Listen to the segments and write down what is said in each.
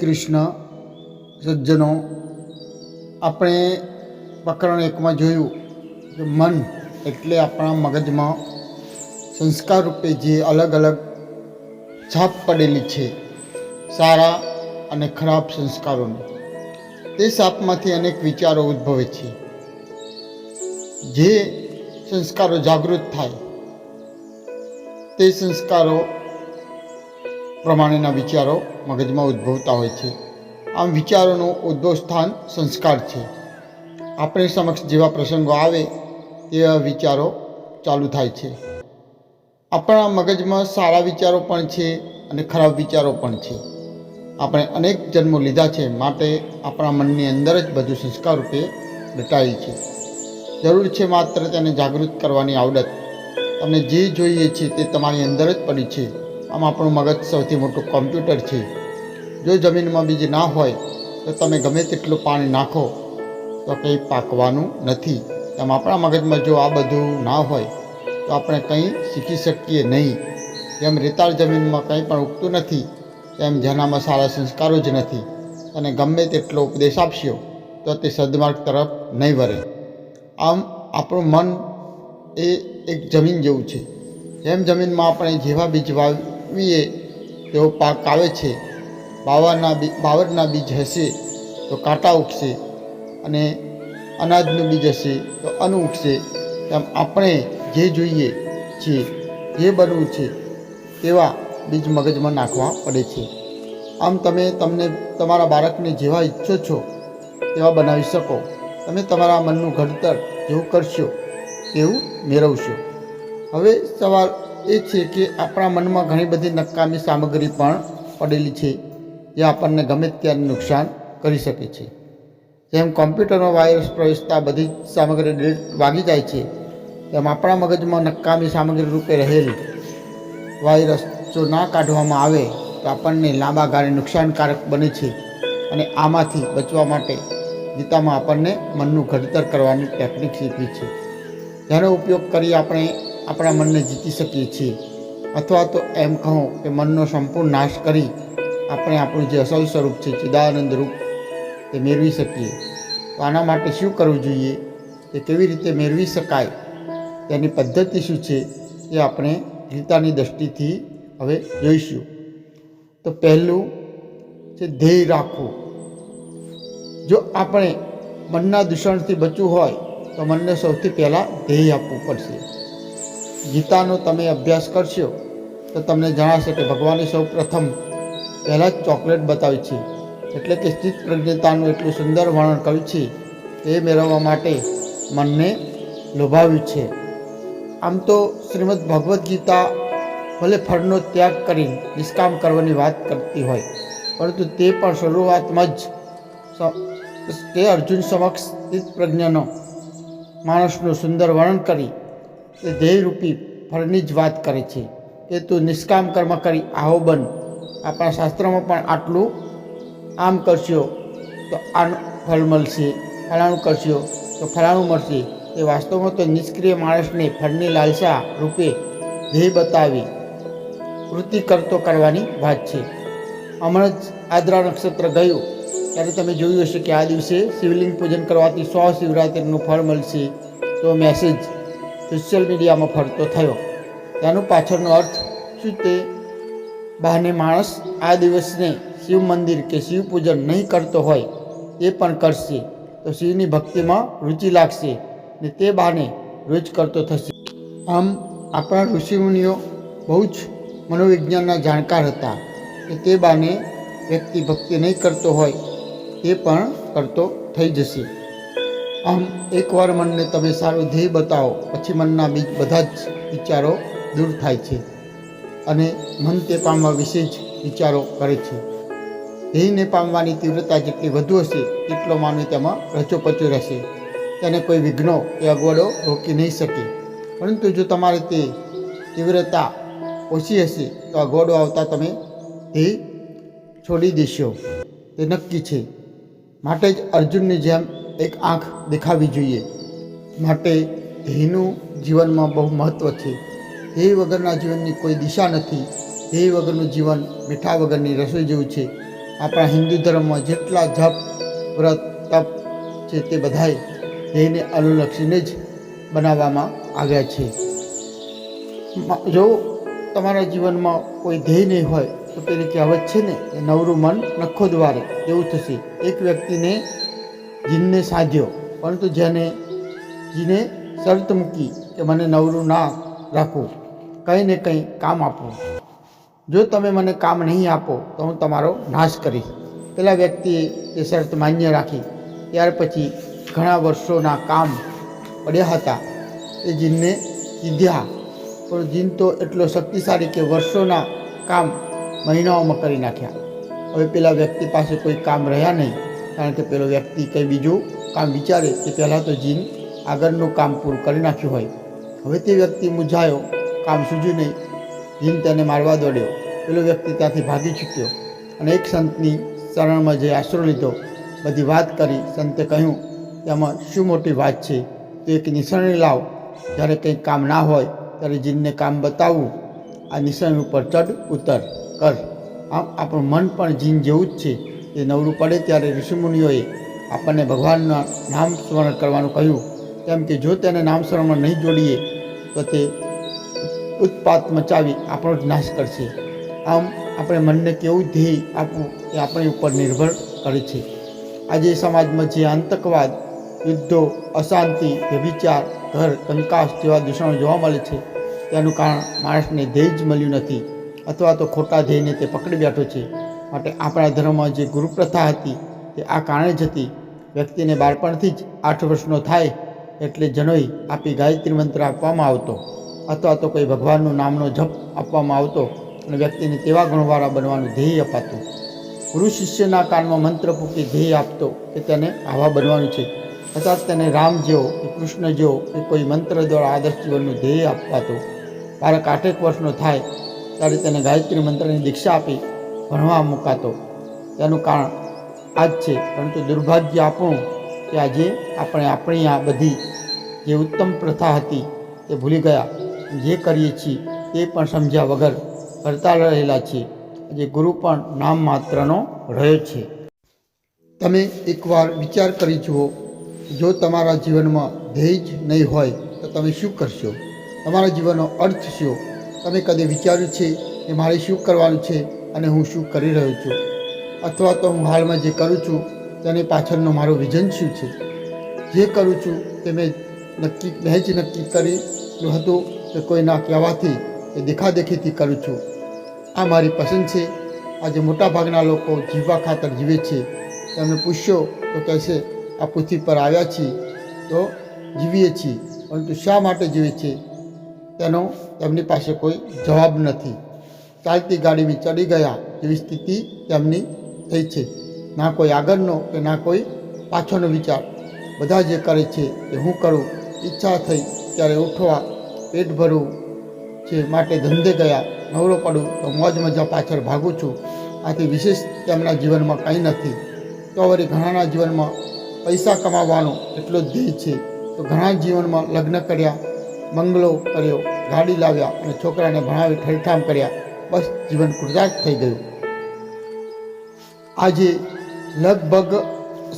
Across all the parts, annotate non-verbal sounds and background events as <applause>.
કૃષ્ણ સજ્જનો, આપણે પ્રકરણ એકમાં જોયું કે મન એટલે આપણા મગજમાં સંસ્કાર રૂપે જે અલગ અલગ છાપ પડેલી છે, સારા અને ખરાબ સંસ્કારોની. તે છાપમાંથી અનેક વિચારો ઉદ્ભવે છે. જે સંસ્કારો જાગૃત થાય, તે સંસ્કારો પ્રમાણેના વિચારો મગજમાં ઉદ્ભવતા હોય છે. આમ વિચારોનું ઉદ્ભવ સ્થાન સંસ્કાર છે. આપણે સમક્ષ જેવા પ્રસંગો આવે તેવા વિચારો ચાલુ થાય છે. આપણા મગજમાં સારા વિચારો પણ છે અને ખરાબ વિચારો પણ છે. આપણે અનેક જન્મો લીધા છે માટે આપણા મનની અંદર જ બધું સંસ્કાર રૂપે દટાયેલ છે. જરૂર છે માત્ર તેને જાગૃત કરવાની આવડત. તમને જે જોઈએ છે તે તમારી અંદર જ પડી છે. આમ આપણું મગજ સૌથી મોટું કોમ્પ્યુટર છે. જો જમીનમાં બીજ ના હોય, તો તમે ગમે તેટલું પાણી નાખો, તો કંઈ પાકવાનું નથી. તેમ આપણા મગજમાં જો આ બધું ના હોય, તો આપણે કંઈ શીખી શકીએ નહીં. જેમ રેતાળ જમીનમાં કંઈ પણ ઉગતું નથી, તેમ જેનામાં સારા સંસ્કારો જ નથી. અને ગમે તેટલો ઉપદેશ આપશો, તો તે સદમાર્ગ તરફ નહીં વળે. આમ આપણું મન એ એક જમીન જેવું છે. જેમ જમીનમાં આપણે જેવા બીજ વાવીએ તેવો પાક આવે છે બાવરના બી બાવરના બીજ હશે તો કાંટા ઉગશે અને અનાજનું બીજ હશે તો અન્ન ઉગશે. તેમ આપણે જે જોઈએ છીએ જે બનવું છે તેવા બીજ મગજમાં નાખવા પડે છે. આમ તમે, તમને તમારા બાળકને જેવા ઈચ્છો છો તેવા બનાવી શકો. તમે તમારા મનનું ઘડતર જેવું કરશો તેવું મેળવશો. હવે સવાલ એ છે કે આપણા મનમાં ઘણી બધી નકામી સામગ્રી પણ પડેલી છે, જે આપણને ગમે ત્યારે નુકસાન કરી શકે છે. જેમ કોમ્પ્યુટરમાં વાયરસ પ્રવેશતા બધી સામગ્રી ડિલીટ વાગી જાય છે, તેમ આપણા મગજમાં નકામી સામગ્રી રૂપે રહેલી વાયરસ જો ના કાઢવામાં આવે, તો આપણને લાંબા ગાળે નુકસાનકારક બને છે અને આમાંથી બચવા માટે ગીતામાં આપણને મનનું ઘડતર કરવાની ટેકનિક શીખવી છે. જેનો ઉપયોગ કરી આપણે આપણા મનને જીતી શકીએ છીએ. અથવા તો એમ કહો કે મનનો સંપૂર્ણ નાશ કરી આપણે આપણું જે અસલ સ્વરૂપ છે, ચિદાનંદ રૂપ, તે મેળવી શકીએ. તો આના માટે શું કરવું જોઈએ? તે કેવી રીતે મેળવી શકાય? તેની પદ્ધતિ શું છે? એ આપણે ગીતાની દૃષ્ટિથી હવે જોઈશું. તો પહેલું છે ધ્યેય રાખવું. જો આપણે મનના દૂષણથી બચવું હોય, તો મનને સૌથી પહેલાં ધ્યેય આપવું પડશે. ગીતાનો તમે અભ્યાસ કરશો, તો તમને જણાશે કે ભગવાને સૌ પ્રથમ પહેલાં જ ચોકલેટ બતાવી છે. એટલે કે સ્થિત પ્રજ્ઞતાનું એટલું સુંદર વર્ણન કર્યું છે તે મેળવવા માટે મનને લોભાવ્યું છે. આમ તો શ્રીમદ ભગવદ્ ગીતા ભલે ફળનો ત્યાગ કરી નિષ્કામ કરવાની વાત કરતી હોય, પરંતુ તે પણ શરૂઆતમાં જ તે અર્જુન સમક્ષ સ્થિત પ્રજ્ઞાનો માણસનું સુંદર વર્ણન કરી તે ધ્યેયરૂપી ફળની જ વાત કરે છે. કે તું નિષ્કામ કર્મ કરી આહો બન. આપણા શાસ્ત્રમાં પણ આટલું આમ કરશો તો આનું ફળ મળશે ફલાણું કરશો તો ફલાણું મળશે. એ વાસ્તવમાં તો નિષ્ક્રિય માણસને ફળની લાલસા રૂપે ધ્યેય બતાવી વૃત્તિ કરતો કરવાની વાત છે. હમણાં જ આદ્રા નક્ષત્ર ગયું. ત્યારે તમે જોયું હશે કે આ દિવસે શિવલિંગ પૂજન કરવાથી સો શિવરાત્રિનું ફળ મળશે. તો મેસેજ સોશિયલ મીડિયામાં ફરતો થયો. તેનું પાછળનો અર્થ શું તે? બહાને માણસ આ દિવસને શિવ મંદિર કે શિવ પૂજન નહીં કરતો હોય એ પણ કરશે. તો શિવની ભક્તિમાં રુચિ લાગશે ને તે બહાને રોજ કરતો થશે. આમ આપણા ઋષિમુનિઓ બહુ જ મનોવિજ્ઞાનના જાણકાર હતા કે તે બહાને વ્યક્તિ ભક્તિ નહીં કરતો હોય તે પણ કરતો થઈ જશે. આમ એકવાર મનને તમે સારું ધ્યેય બતાવો, પછી મનના બીજ બધા જ વિચારો દૂર થાય છે અને મન તે પામવા વિશે જ વિચારો કરે છે. ધ્યેયને પામવાની તીવ્રતા જેટલી વધુ હશે તેટલો માનવી તેમાં રચોપચો રહેશે. તેને કોઈ વિઘ્નો કે અગવડો રોકી નહીં શકે. પરંતુ જો તમારે તે તીવ્રતા ઓછી હશે, તો અગવડો આવતા તમે તે છોડી દેશો. તે નક્કી છે. માટે જ અર્જુનની જેમ એક આંખ દેખાવી જોઈએ. માટે ધ્યેયનું જીવનમાં બહુ મહત્ત્વ છે. ધ્યેય વગરના જીવનની કોઈ દિશા નથી. ધ્યેય વગરનું જીવન મીઠા વગરની રસોઈ જેવું છે. આપણા હિન્દુ ધર્મમાં જેટલા જપ, વ્રત, તપ છે તે બધાય ધ્યેયને અનુલક્ષીને જ બનાવવામાં આવ્યા છે. જો તમારા જીવનમાં કોઈ ધ્યેય નહીં હોય, તો પેલી કહેવત છે ને એ નવરું મન નખો દ્વારે એવું થશે. એક વ્યક્તિને જીનને સાધ્યો. પરંતુ જેને જીને શરત મૂકી કે મને નવરું ના રાખવું કંઈ ને કંઈ કામ આપો. જો તમે મને કામ નહીં આપો, તો હું તમારો નાશ કરીશ. પેલા વ્યક્તિએ એ શરત માન્ય રાખી. ત્યાર પછી ઘણા વર્ષોના કામ પડ્યા હતા. એ જીનને કીધ્યા, પણ જીન તો એટલો શક્તિશાળી કે વર્ષોના કામ મહિનાઓમાં કરી નાખ્યા. હવે પેલા વ્યક્તિ પાસે કોઈ કામ રહ્યા નહીં. કારણ કે પેલો વ્યક્તિ કંઈ બીજું કામ વિચારે તે પહેલાં તો જીન આગળનું કામ પૂરું કરી નાખ્યું હોય. હવે તે વ્યક્તિ મૂંઝાયો, કામ સૂજ્યું નહીં. જીન તેને મારવા દોડ્યો. પેલો વ્યક્તિ ત્યાંથી ભાગી છૂટ્યો અને એક સંતની શરણમાં જે આશરો લીધો, બધી વાત કરી સંતે કહ્યું તેમાં શું મોટી વાત છે? તો એક નિશાની લાવ. જ્યારે કંઈ કામ ના હોય, ત્યારે જીનને કામ બતાવવું આ નિશાની ઉપર ચડ ઉતર, કર. આમ આપણું મન પણ જીન જેવું જ છે. એ નવરું પડે ત્યારે ઋષિમુનિઓએ આપણને ભગવાનના નામ સ્મરણ કરવાનું કહ્યું. કેમ કે જો તેને નામ સ્મરણમાં નહીં જોડીએ, તો તે ઉત્પાત મચાવી આપણો જ નાશ કરશે. આમ આપણે મનને કેવું ધ્યેય આપવું એ આપણી ઉપર નિર્ભર કરે છે. આજે સમાજમાં જે આતંકવાદ, યુદ્ધો, અશાંતિ, વ્યભિચાર, ઘર, કંકાસ જેવા દૂષણો જોવા મળે છે, તેનું કારણ માણસને ધ્યેય જ મળ્યું નથી. અથવા તો ખોટા ધ્યેયને તે પકડી બેઠો છે. માટે આપણા ધર્મમાં જે ગુરુપ્રથા હતી તે આ કારણે જ હતી. વ્યક્તિને બાળપણથી જ આઠ વર્ષનો થાય એટલે જનોઈ આપી ગાયત્રી મંત્ર આપવામાં આવતો અથવા તો કોઈ ભગવાનનું નામનો જપ આપવામાં આવતો અને વ્યક્તિને તેવા ગુણવાળા બનવાનું ધ્યેય અપાતું. ગુરુ શિષ્યના કાનમાં મંત્ર પૂકી ધ્યેય આપતો કે તેને આવા બનવાનું છે. અથવા તેને રામ જેવો કે કૃષ્ણ જેવો કે કોઈ મંત્ર દ્વારા આદર્શ જીવનનું ધ્યેય આપવાતું. બાળક આઠેક વર્ષનો થાય, ત્યારે તેને ગાયત્રી મંત્રની દીક્ષા આપી ભણવા મુકાતો. તેનું કારણ આ જ છે, પરંતુ દુર્ભાગ્ય આપણું કે આજે આપણે આપણી આ બધી જે ઉત્તમ પ્રથા હતી તે ભૂલી ગયા. જે કરીએ છીએ તે પણ સમજ્યા વગર કરતા રહેલા છીએ. આજે ગુરુ પણ નામ માત્રનો રહ્યો છે. તમે એકવાર વિચાર કરી જુઓ, જો તમારા જીવનમાં ધ્યેય જ નહીં હોય, તો તમે શું કરશો? તમારા જીવનનો અર્થ શું? તમે કદી વિચાર્યું છે કે મારે શું કરવાનું છે? અને હું શું કરી રહ્યો છું? અથવા તો હું હાલમાં જે કરું છું, તેની પાછળનો મારો વિઝન શું છે? જે કરું છું, તે મેં નક્કી મેં જ નક્કી કરેલું હતું કે કોઈના કહેવાથી એ દેખાદેખીથી કરું છું. આ મારી પસંદ છે. આજે મોટાભાગના લોકો જીવવા ખાતર જીવે છે. તેમને પૂછ્યો તો કહેશે, આ પૃથ્વી પર આવ્યા છીએ, તો જીવીએ છીએ, પરંતુ શા માટે જીવે છે? તેનો તેમની પાસે કોઈ જવાબ નથી. ચાલતી ગાડીમાં ચડી ગયા એવી સ્થિતિ તેમની થઈ છે. ના કોઈ આગળનો કે ના કોઈ પાછળનો વિચાર. બધા જે કરે છે એ હું કરું, ઈચ્છા થઈ ત્યારે ઉઠવા, પેટ ભરવું છે માટે ધંધે ગયા, નવરો પડું તો મોજ મજા પાછળ ભાગું છું. આથી વિશેષ તેમના જીવનમાં કંઈ નથી. તો વળી ઘણાના જીવનમાં પૈસા કમાવાનો એટલો જ ધ્યેય છે. તો ઘણા જીવનમાં લગ્ન કર્યા, બંગલો કર્યો, ગાડી લાવ્યા અને છોકરાને ભણાવી ઠરઠામ કર્યા. બસ જીવન કૃતાર્થ થઈ ગયું. આજે લગભગ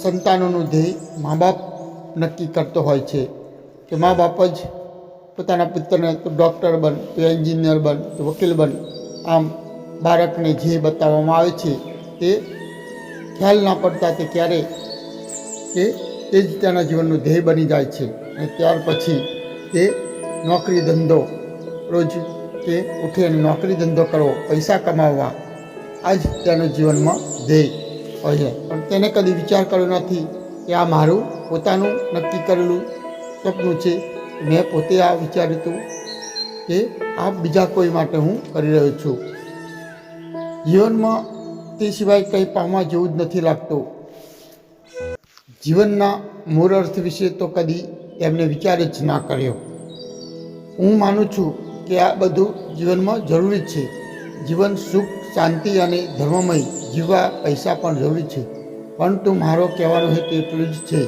સંતાનોનું ધ્યેય મા બાપ નક્કી કરતો હોય છે કે મા બાપ જ પોતાના પુત્રને તો ડૉક્ટર બન, તો એન્જિનિયર બન, તો વકીલ બન, આમ બાળકને જે બતાવવામાં આવે છે તે ખ્યાલ ના પડતા તે ક્યારે કે તે જ તેના જીવનનું ધ્યેય બની જાય છે. અને ત્યાર પછી તે નોકરી ધંધો રોજ તે ઉઠી અને નોકરી ધંધો કરવો, પૈસા કમાવવા આ જ તેના જીવનમાં ધ્યેય હોય છે. પણ તેને કદી વિચાર કર્યો નથી કે આ મારું પોતાનું નક્કી કરેલું સપનું છે. મેં પોતે આ વિચાર્યું હતું કે આ બીજા કોઈ માટે હું કરી રહ્યો છું. જીવનમાં તે સિવાય કંઈ પામવા જેવું જ નથી લાગતું. જીવનના મૂળ અર્થ વિશે તો કદી તેમને વિચાર જ ના કર્યો. હું માનું છું કે આ બધું જીવનમાં જરૂરી છે. જીવન સુખ, શાંતિ અને ધર્મમય જીવવા પૈસા પણ જરૂરી છે. પરંતુ મારો કહેવાનો હેતુ એટલું જ છે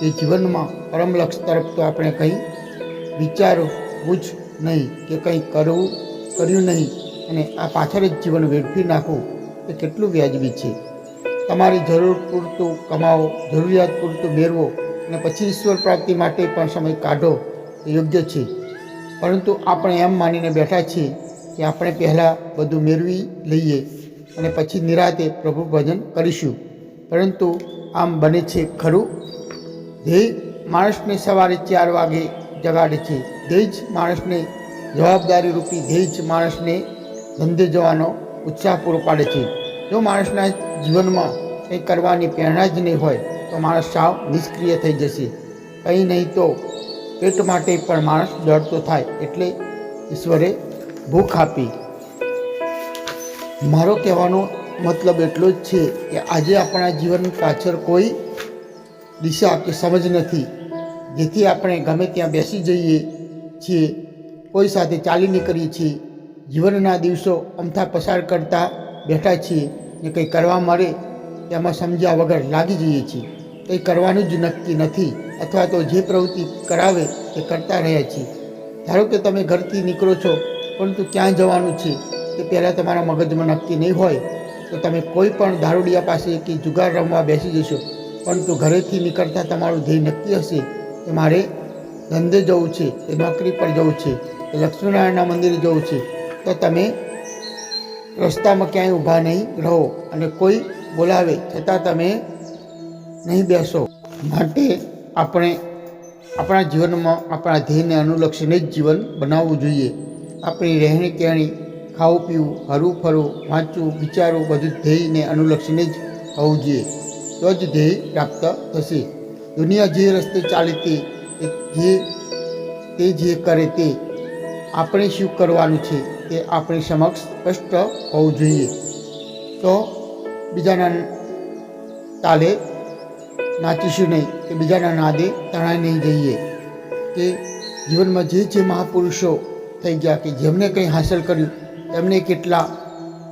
કે જીવનમાં પરમલક્ષ તરફ તો આપણે કંઈ વિચારું જ નહીં કે કંઈ કરવું, કર્યું નહીં અને આ પાછળ જ જીવન વેડફી નાખવું એ કેટલું વ્યાજબી છે. તમારી જરૂર પૂરતું કમાવો, જરૂરિયાત પૂરતું મેળવો અને પછી ઈશ્વર પ્રાપ્તિ માટે પણ સમય કાઢો એ યોગ્ય છે. પરંતુ આપણે એમ માનીને બેઠા છીએ કે આપણે પહેલાં બધું મેળવી લઈએ અને પછી નિરાતે પ્રભુ ભજન કરીશું. પરંતુ આમ બને છે ખરું? ધ્યેય માણસને સવારે ચાર વાગે જગાડે છે. ધ્યેય જ માણસને જવાબદારી રૂપી ધ્યેય જ માણસને ધંધે જવાનો ઉત્સાહ પૂરો પાડે છે. જો માણસના જીવનમાં કંઈ કરવાની પ્રેરણા જ નહીં હોય, તો માણસ સાવ નિષ્ક્રિય થઈ જશે. કંઈ નહીં તો પેટ માટે પણ માણસ દોડતો થાય એટલે ઈશ્વરે ભૂખ આપી. મારો કહેવાનો મતલબ એટલો જ છે કે આજે આપણા જીવન પાછળ કોઈ દિશા કે સમજ નથી. જેથી આપણે ગમે ત્યાં બેસી જઈએ છીએ, કોઈ સાથે ચાલી નીકળીએ છીએ, જીવનના દિવસો અમથા પસાર કરતા બેઠા છીએ ને કંઈ કરવા મળે તેમાં સમજ્યા વગર લાગી જઈએ છીએ. કંઈ કરવાનું જ નક્કી નથી અથવા તો જે પ્રવૃત્તિ કરાવે તે કરતા રહ્યા છીએ. ધારો કે તમે ઘરથી નીકળો છો, પરંતુ ક્યાં જવાનું છે તે પહેલાં તમારા મગજમાં નક્કી નહીં હોય, તો તમે કોઈ પણ દારૂડિયા પાસે કે જુગાર રમવા બેસી જશો, પરંતુ ઘરેથી નીકળતા તમારું ધ્યેય નક્કી હશે કે મારે ધંધે જવું છે, કે નોકરી પર જવું છે, કે લક્ષ્મીનારાયણના મંદિરે જવું છે, તો તમે રસ્તામાં ક્યાંય ઊભા નહીં રહો અને કોઈ બોલાવે, છતાં તમે નહીં બેસો. માટે આપણે આપણા જીવનમાં, આપણા ધ્યેયને અનુલક્ષીને જ જીવન બનાવવું જોઈએ. આપણી રહેણી કહેણી, ખાવું પીવું, હરવું ફરવું, વાંચવું, વિચારવું બધું ધ્યેયને અનુલક્ષીને જ હોવું જોઈએ. તો જ ધ્યેય પ્રાપ્ત થશે. દુનિયા જે રસ્તે ચાલે તે જે તે જે કરે તે, આપણે શું કરવાનું છે તે આપણી સમક્ષ સ્પષ્ટ હોવું જોઈએ. તો બીજાના તાલે નાચીશું નહીં, કે બીજાના નાદે તણાઈ નહીં જઈએ. કે જીવનમાં જે જે મહાપુરુષો થઈ ગયા, કે જેમણે કંઈ હાંસલ કર્યું, એમને કેટલા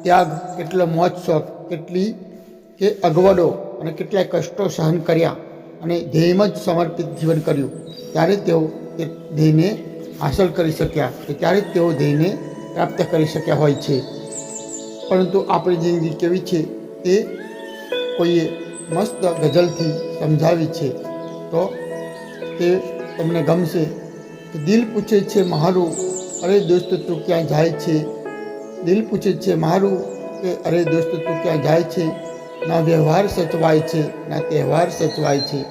ત્યાગ, કેટલો મોજ શોખ, કેટલી કે અગવડો અને કેટલાય કષ્ટો સહન કર્યા અને ધ્યેયમાં જ સમર્પિત જીવન કર્યું. ત્યારે તેઓ તે ધ્યેયને હાંસલ કરી શક્યા, કે ત્યારે જ તેઓ ધ્યેયને પ્રાપ્ત કરી શક્યા હોય છે. પરંતુ આપણી જિંદગી કેવી છે, તે કોઈએ મસ્ત ગઝલથી સમજાવી છે. તો તે તમને ગમશે. દિલ પૂછે છે, મારું, અરે દોસ્ત, તું ક્યાં જાય છે? દિલ પૂછે છે, મારું, કે, અરે દોસ્ત, તું ક્યાં જાય છે? ના વ્યવહાર સચવાય છે, ના તહેવાર સચવાય છે.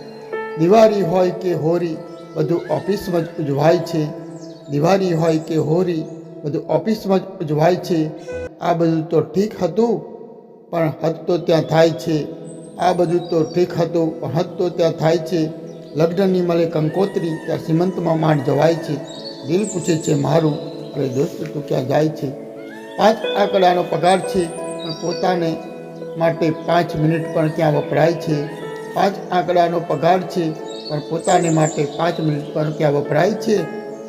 દિવાળી હોય કે હોળી, બધું ઓફિસમાં જ ઉજવાય છે. દિવાળી હોય કે હોળી, બધું ઓફિસમાં જ ઉજવાય છે. આ બધું તો ઠીક હતું, પણ હદ તો ત્યાં થાય છે. આ બધું તો ઠીક હતું, પણ હદ તો ત્યાં થાય છે. લગ્નની મળે કંકોત્રી ત્યાં સીમંતમાં માંડ જવાય છે. દિલ પૂછે છે, મારું? અરે દોસ્ત, તું ક્યાં જાય છે? પાંચ આંકડાનો પગાર છે, પણ પોતાને માટે પાંચ મિનિટ પણ ત્યાં વપરાય છે. પાંચ આંકડાનો પગાર છે, પણ પોતાને માટે પાંચ મિનિટ પણ ત્યાં વપરાય છે.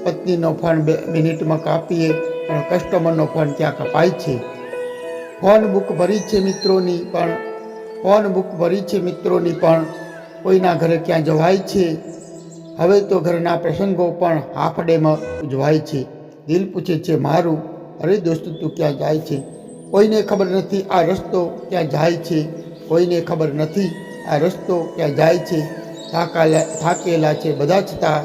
પત્નીનો ફોન બે મિનિટમાં કાપીએ, પણ કસ્ટમરનો ફોન ત્યાં કપાય છે. ફોન બુક ભરી છે મિત્રોની, પણ ફોન બુક ભરી છે મિત્રોની પણ. કોઈના ઘરે ક્યાં જવાય છે? હવે તો ઘરના પ્રસંગો પણ હાફ ડેમાં ઉજવાય છે. દિલ પૂછે છે, મારું, અરે દોસ્ત, તું ક્યાં જાય છે? કોઈને ખબર નથી આ રસ્તો ક્યાં જાય છે. કોઈને ખબર નથી આ રસ્તો ક્યાં જાય છે. થાકેલા થાકેલા છે બધા છતાં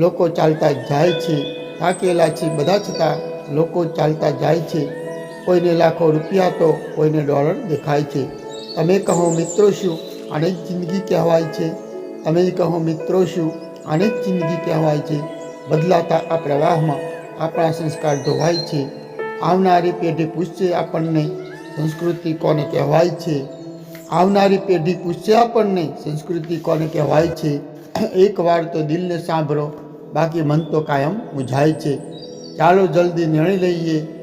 લોકો ચાલતા જાય છે. થાકેલા છે બધા છતાં લોકો ચાલતા જાય છે. કોઈને લાખો રૂપિયા તો કોઈને ડોલર દેખાય છે. તમે કહો મિત્રો શું? આને જ જિંદગી કહેવાય છે. તમે કહો મિત્રો શું? આને જ જિંદગી કહેવાય છે. બદલાતા આ પ્રવાહમાં આપણા સંસ્કાર ધોવાય છે. આવનારી પેઢી પૂછશે આપણને, સંસ્કૃતિ કોને કહેવાય છે? આવનારી પેઢી પૂછશે આપણને, સંસ્કૃતિ કોને કહેવાય છે? એકવાર તો દિલને સાંભળો, બાકી મન તો કાયમ મૂંઝાય છે. ચાલો જલ્દી નિર્ણય લઈએ.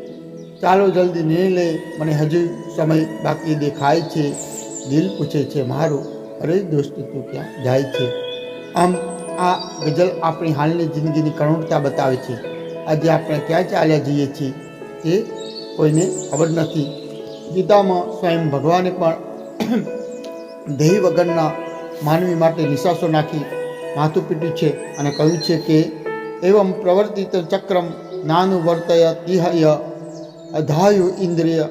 ચાલો જલ્દી નિર્ણય લે મને હજુ સમય બાકી દેખાય છે. દિલ પૂછે છે, મારું? અરે દોસ્ત, તું ક્યાં જાય છે? આમ આ ગઝલ આપણી હાલની જિંદગીની કરુણતા બતાવે છે. આજે આપણે ક્યાં ચાલ્યા જઈએ છીએ તે કોઈને ખબર નથી. ગીતામાં સ્વયં ભગવાને પણ <clears throat> દેહ વગરના માનવી માટે નિશાસો નાખી માથું પીટ્યું છે અને કહ્યું છે કે, એવમ પ્રવર્તિત ચક્રમ નાનું વર્તય તિહય અધાયુ ઇન્દ્રિય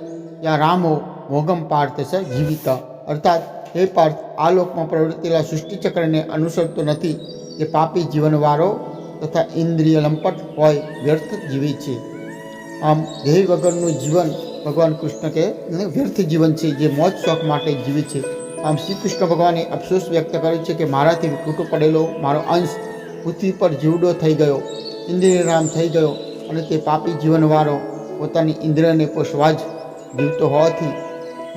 યા રામો મોગમ પાર્થ સ જીવિત. અર્થાત હે પાર્થ, આ લોકમાં પ્રવર્તેલા સૃષ્ટિચક્રને અનુસરતો નથી. કે પાપી જીવનવાળો તથા ઇન્દ્રિય લંપટ હોય, વ્યર્થ જીવે છે. આમ દેહ વગરનું જીવન ભગવાન કૃષ્ણ કે વ્યર્થ જીવન છે, જે મોજ શોખ માટે જીવે છે. આમ શ્રી કૃષ્ણ ભગવાને અફસોસ વ્યક્ત કર્યો છે કે મારાથી વિકૃતો પડેલો મારો અંશ પૃથ્વી પર જીવડો થઈ ગયો, ઇન્દ્રિયરામ થઈ ગયો અને તે પાપી જીવનવાળો પોતાની ઇન્દ્રને પોષવા જ જીવતો હોવાથી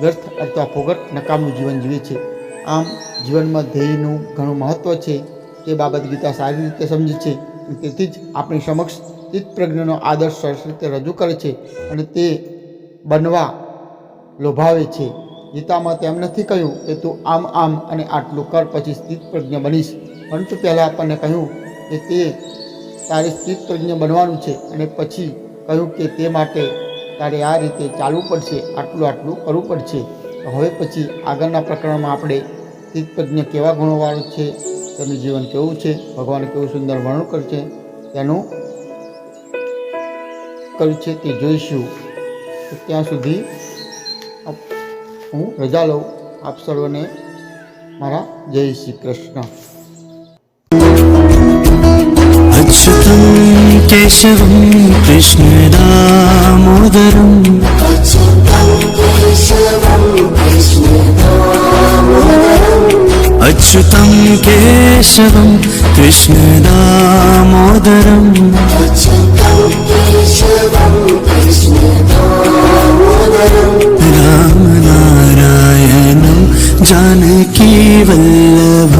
વ્યર્થ અથવા ફોગટ નકામનું જીવન જીવે છે. આમ જીવનમાં ધ્યેયનું ઘણું મહત્ત્વ છે. તે બાબત ગીતા સારી રીતે સમજી છે તેથી જ આપણી સમક્ષ ચિત્તપ્રજ્ઞનો આદર્શ સરસ રીતે રજૂ કરે છે અને તે બનવા લોભાવે છે. ગીતામાં તેમ નથી કહ્યું કે તું આમ આમ અને આટલું કર પછી સ્થિતપ્રજ્ઞ બનીશ. પરંતુ પહેલાં આપણને કહ્યું કે તે તારે સ્થિત પ્રજ્ઞ બનવાનું છે અને પછી કહ્યું કે તે માટે તારે આ રીતે ચાલવું પડશે, આટલું આટલું કરવું પડશે. હવે પછી આગળના પ્રકરણમાં આપણે સ્થિત કેવા ગુણોવાળું છે, તેનું જીવન કેવું છે, ભગવાન કેવું સુંદર વર્ણન કરશે, તેનું કર્યું છે તે જોઈશું. તો ત્યાં સુધી હું રજા લઉં. આપ સર્વને મારા જય શ્રી કૃષ્ણ. കേശവം കൃഷ്ണദാമോദരം അച്യുതം കേശവം കൃഷ്ണദാമോദരം രാമനാരായണം ജാനകീ വല്ലഭ.